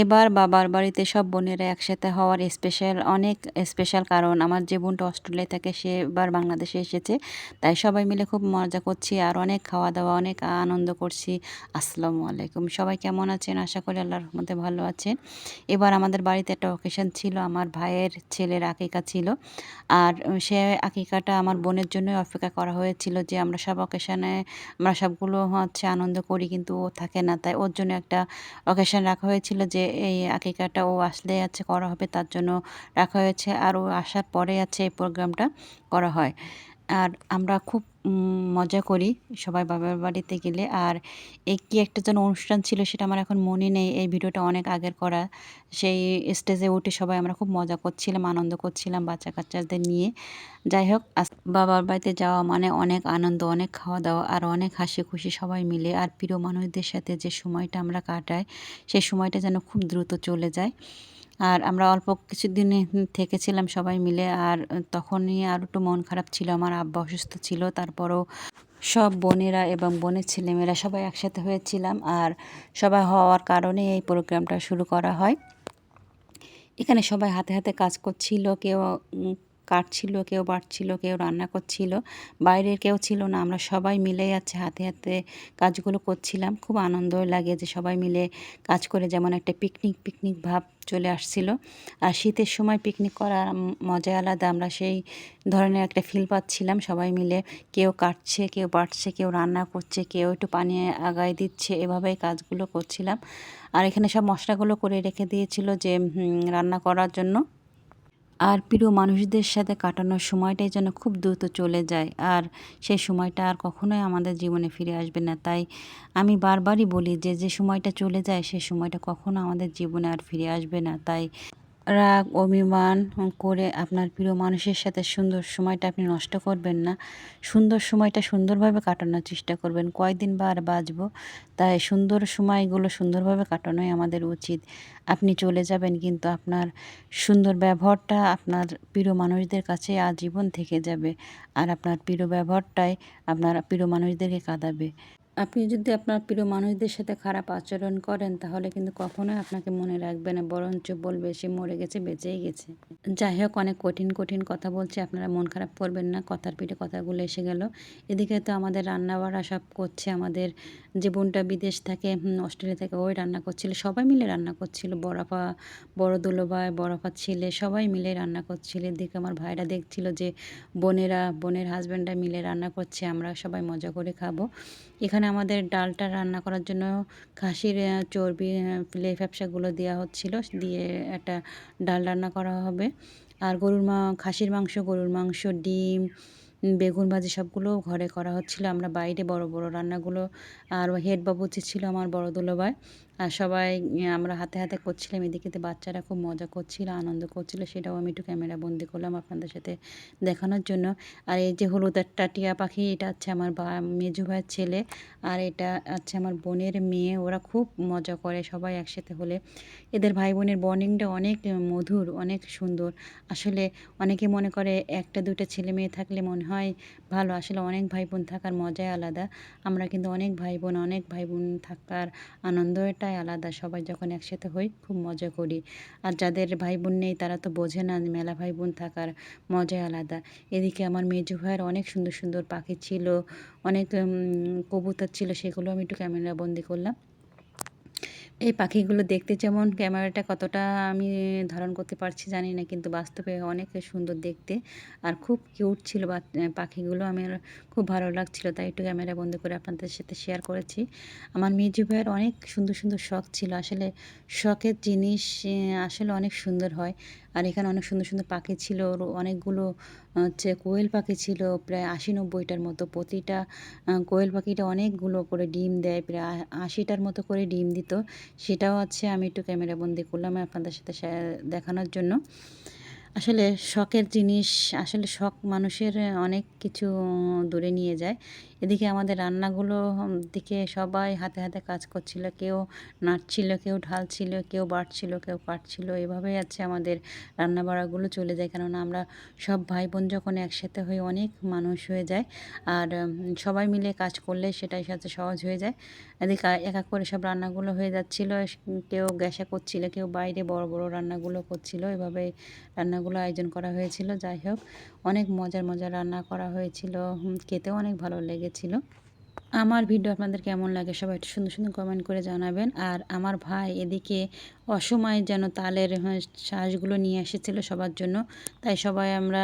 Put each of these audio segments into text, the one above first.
এবার বাবার বাড়িতে সব বোনেরা একসাথে হওয়ার স্পেশাল অনেক স্পেশাল কারণ। আমার যে বোনটা অস্ট্রেলিয়া থেকে, সে এবার বাংলাদেশে এসেছে। তাই সবাই মিলে খুব মজা করছি আর অনেক খাওয়া দাওয়া অনেক আনন্দ করছি। আসসালামু আলাইকুম। সবাই কেমন আছেন? আশা করি আল্লাহর মধ্যে ভালো আছেন। এবার আমাদের বাড়িতে একটা অকেশন ছিল। আমার ভাইয়ের ছেলের আকিকা ছিল। আর সে আকিকাটা আমার বোনের জন্যই অপেক্ষা করা হয়েছিল যে আমরা সব অকেশনে আমরা সবগুলো হচ্ছে আনন্দ করি, কিন্তু ও থাকে না। তাই ওর জন্য একটা অকেশন রাখা হয়েছিল যে এই আকিকাটা ও আসলে আছে, করা হবে তার জন্য রাখা হয়েছে। আর ও আসার পরে আছে এই প্রোগ্রামটা করা হয়। আর আমরা খুব মজা করি সবাই বাবার বাড়িতে গেলে। আর এই কী একটা যেন অনুষ্ঠান ছিল সেটা আমার এখন মনে নেই। এই ভিডিওটা অনেক আগের করা। সেই স্টেজে উঠে সবাই আমরা খুব মজা করছিলাম, আনন্দ করছিলাম বাচ্চা কাচ্চাদের নিয়ে। যাই হোক বাবার বাড়িতে যাওয়া মানে অনেক আনন্দ, অনেক খাওয়া দাওয়া আর অনেক হাসি খুশি সবাই মিলে। আর প্রিয় মানুষদের সাথে যে সময়টা আমরা কাটাই, সেই সময়টা যেন খুব দ্রুত চলে যায়। আর আমরা অল্প কিছুদিন থেকেছিলাম সবাই মিলে আর তখনই আর একটু মন খারাপ ছিল, আমার আব্বা অসুস্থ ছিল, তারপরও সব বোনেরা এবং বোনের ছেলেমেয়েরা সবাই একসাথে হয়েছিলাম আর সবাই হওয়ার কারণে এই প্রোগ্রামটা শুরু করা হয়। এখানে সবাই হাতে হাতে কাজ করছিল, কেউ কাটছিল, কেউ বাটছিল, কেউ রান্না করছিল, বাইরের কেউ ছিল না। আমরা সবাই মিলে আছে, হাতে হাতে কাজগুলো করছিলাম। খুব আনন্দ লাগে যে সবাই মিলে কাজ করে যেমন একটা পিকনিক পিকনিক ভাব চলে আসছিল। আর শীতের সময় পিকনিক করার মজা আলাদা। আমরা সেই ধরনের একটা ফিল পাচ্ছিলাম। সবাই মিলে কেউ কাটছে, কেউ বাটছে, কেউ রান্না করছে, কেউ একটু পানি আগায় দিচ্ছে। এভাবেই কাজগুলো করছিলাম। আর এখানে সব মশলাগুলো করে রেখে দিয়েছিল যে রান্না করার জন্য। আর প্রিয় মানুষদের সাথে কাটানোর সময়টাই যেন খুব দ্রুত চলে যায়। আর সেই সময়টা আর কখনোই আমাদের জীবনে ফিরে আসবে না। তাই আমি বারবারই বলি যে যে সময়টা চলে যায় সেই সময়টা কখনো আমাদের জীবনে আর ফিরে আসবে না। তাই রাগ, অভিমান করে আপনার প্রিয় মানুষের সাথে সুন্দর সময়টা আপনি নষ্ট করবেন না। সুন্দর সময়টা সুন্দরভাবে কাটানোর চেষ্টা করবেন। কয়দিন বা আর বাঁচব, তাই সুন্দর সময়গুলো সুন্দরভাবে কাটানোই আমাদের উচিত। আপনি চলে যাবেন কিন্তু আপনার সুন্দর ব্যবহারটা আপনার প্রিয় মানুষদের কাছে আজীবন থেকে যাবে। আর আপনার প্রিয় ব্যবহারটাই আপনার প্রিয় মানুষদেরকে কাঁদাবে। আপনি যদি আপনার প্রিয় মানুষদের সাথে খারাপ আচরণ করেন, তাহলে কিন্তু কখনোই আপনাকে মনে রাখবে না, বরঞ্চ বলবে সে মরে গেছে, বেঁচেই গেছে। যাই হোক, অনেক কঠিন কঠিন কথা বলছে, আপনারা মন খারাপ করবেন না, কথার পিঠে কথাগুলো এসে গেল। এদিকে তো আমাদের রান্নাবাড়া সব করছে, আমাদের যে বোনটা বিদেশ থাকে অস্ট্রেলিয়া থেকে ওই রান্না করছিল, সবাই মিলে রান্না করছিল। বড়াপা বড় দুলোভাই বড়াপা ছেলে, সবাই মিলে রান্না করছিল। এদিকে আমার ভাইরা দেখছিল যে বোনেরা, বোনের হাজব্যান্ডরা মিলে রান্না করছে, আমরা সবাই মজা করে খাব। এখানে আমাদের ডালটা রান্না করার জন্য খাসির চর্বি ফিলে ফ্যাপসাগুলো দেওয়া হচ্ছিল। দিয়ে একটা ডাল রান্না করা হবে। আর গরুর মা, খাসির মাংস, গরুর মাংস, ডিম, বেগুন ভাজি সবগুলো ঘরে করা হচ্ছিল। আমরা বাইরে বড় বড় রান্নাগুলো, আর হেড বাবুচি ছিল আমার বড় দুলোভাই। আর সবাই আমরা হাতে হাতে করছিলাম। এদিকে বাচ্চারা খুব মজা করছিল, আনন্দ করছিল, সেটাও আমি একটু ক্যামেরা বন্দি করলাম আপনাদের সাথে দেখানোর জন্য। আর এই যে হলুদ একটা টিয়া পাখি, এটা হচ্ছে আমার বা, মেজু ভাইয়ের ছেলে। আর এটা হচ্ছে আমার বোনের মেয়ে, ওরা খুব মজা করে সবাই একসাথে হলে। এদের ভাই বোনের বর্নিংটা অনেক মধুর, অনেক সুন্দর। আসলে অনেকে মনে করে একটা দুটা ছেলে মেয়ে থাকলে মনে হয় ভালো। আসলে অনেক ভাই বোন থাকার মজাই আলাদা। আমরা কিন্তু অনেক ভাই বোন অনেক ভাই বোন থাকার আনন্দ ব্যাপারটাই আলাদা। সবাই যখন একসাথে হই, খুব মজা করি। আর যাদের ভাই বোন নেই, তারা তো বোঝে না মেলা ভাই বোন থাকার মজাই আলাদা। এদিকে আমার মেজু ভাইয়ের অনেক সুন্দর সুন্দর পাখি ছিল, অনেক কবুতর ছিল, সেগুলো আমি একটু ক্যামেরা বন্দি করলাম। এই পাখিগুলো দেখতে যেমন ক্যামেরাটা কতটা আমি ধারণ করতে পারছি জানি না, কিন্তু বাস্তবে অনেক সুন্দর দেখতে। আর খুব কিউট ছিল পাখিগুলো। আমার খুব ভালো লাগছিল, তাই একটু ক্যামেরা বন্ধ করে আপনাদের সাথে শেয়ার করেছি। আমার মেজু ভাইয়ের অনেক সুন্দর সুন্দর শখ ছিল। আসলে শখের জিনিস আসলে অনেক সুন্দর হয়। আর এখানে অনেক সুন্দর সুন্দর পাখি ছিল। অনেকগুলো, হচ্ছে, কোয়েল পাখি ছিল। প্রায় আশি নব্বইটার মতো। প্রতিটা কোয়েল পাখিটা অনেকগুলো করে ডিম দেয়। প্রায় আশিটার মতো করে ডিম দিত। সেটাও আছে আমি একটু ক্যামেরাবন্দি করলাম আপনাদের সাথে দেখানোর জন্য। আসলে শখের জিনিস, আসলে শখ মানুষের অনেক কিছু দূরে নিয়ে যায়। এদিকে আমাদের রান্নাগুলো দিকে সবাই হাতে হাতে কাজ করছিল, কেউ নাড়ছিল, কেউ ঢালছিল, কেউ বাটছিল কেউ কাটছিল। এভাবেই আছে আমাদের রান্না বাড়াগুলো চলে যায়, কেননা আমরা সব ভাই বোন যখন একসাথে হয়ে অনেক মানুষ হয়ে যায়, আর সবাই মিলে কাজ করলে সেটাই সাথে সহজ হয়ে যায়। এদিকে এক এক করে সব রান্নাগুলো হয়ে যাচ্ছিল, কেউ গ্যাসে করছিল, কেউ বাইরে বড় বড় রান্নাগুলো করছিল এভাবে রান্নাগুলো আয়োজন করা হয়েছিল, যাই হোক। অনেক মজার মজার রান্না করা হয়েছিল খেতেও অনেক ভালো লেগেছিল। আমার ভিডিও আপনাদের কেমন লাগে সবাই একটু সুন্দর সুন্দর কমেন্ট করে জানাবেন। আর আমার ভাই এদিকে অসময়ে যেন তালের শ্বাসগুলো নিয়ে এসেছিল সবার জন্য। তাই সবাই আমরা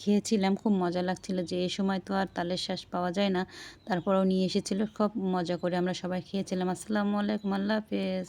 খেয়েছিলাম, খুব মজা লাগছিল যে এই সময় তো আর তালের শ্বাস পাওয়া যায় না। তারপরেও নিয়ে এসেছিল, খুব মজা করে আমরা সবাই খেয়েছিলাম। আসসালামু আলাইকুম, আল্লাহ হাফেজ।